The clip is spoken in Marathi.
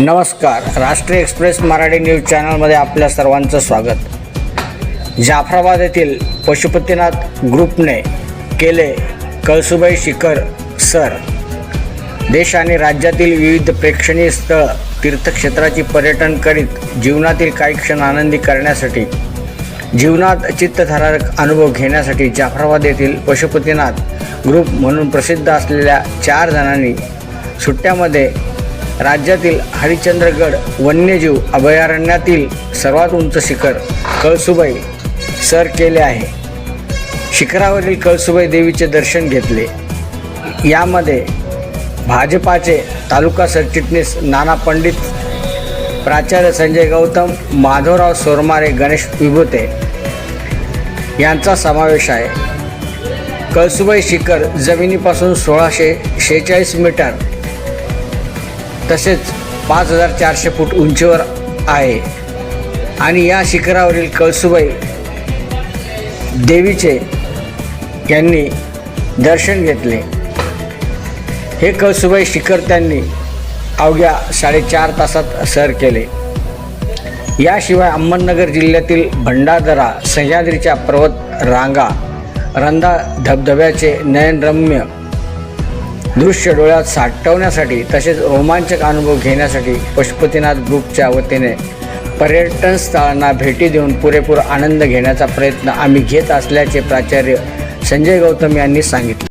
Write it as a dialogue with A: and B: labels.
A: नमस्कार. राष्ट्रीय एक्सप्रेस मराठी न्यूज चॅनलमध्ये आपल्या सर्वांचं स्वागत. जाफराबाद येथील पशुपतीनाथ ग्रुपने केले कळसुबाई शिखर सर. देश आणि राज्यातील विविध प्रेक्षणीय स्थळ तीर्थक्षेत्राची पर्यटन करीत जीवनातील काही क्षण आनंदी करण्यासाठी जीवनात चित्तथरारक अनुभव घेण्यासाठी जाफराबाद येथील पशुपतीनाथ ग्रुप म्हणून प्रसिद्ध असलेल्या चार जणांनी सुट्ट्यामध्ये राज्यातील हरिश्चंद्रगड वन्यजीव अभयारण्यातील सर्वात उंच शिखर कळसुबाई सर केले आहे. शिखरावरील कळसुबाई देवीचे दर्शन घेतले. यामध्ये भाजपाचे तालुका सरचिटणीस नाना पंडित प्राचार्य संजय गौतम माधवराव सोरमारे गणेश विभूते यांचा समावेश आहे. कळसुबाई शिखर जमिनीपासून सोळाशे शेहेचाळीस मीटर तसेच पाच हजार चारशे फूट उंचीवर आहे. आणि या शिखरावरील कळसुबाई देवीचे यांनी दर्शन घेतले. हे कळसुबाई शिखर त्यांनी अवघ्या साडेचार तासात सर केले. याशिवाय अहमदनगर जिल्ह्यातील भंडारदरा सह्याद्रीच्या पर्वत रांगा रंधा धबधब्याचे नयनरम्य दृश्य डोळ्यात साठवण्यासाठी तसेच रोमांचक अनुभव घेण्यासाठी पशुपतीनाथ ग्रुपच्या वतीने पर्यटन स्थळांना भेटी देऊन पुरेपूर आनंद घेण्याचा प्रयत्न आम्ही घेत असल्याचे प्राचार्य संजय गौतम यांनी सांगितले.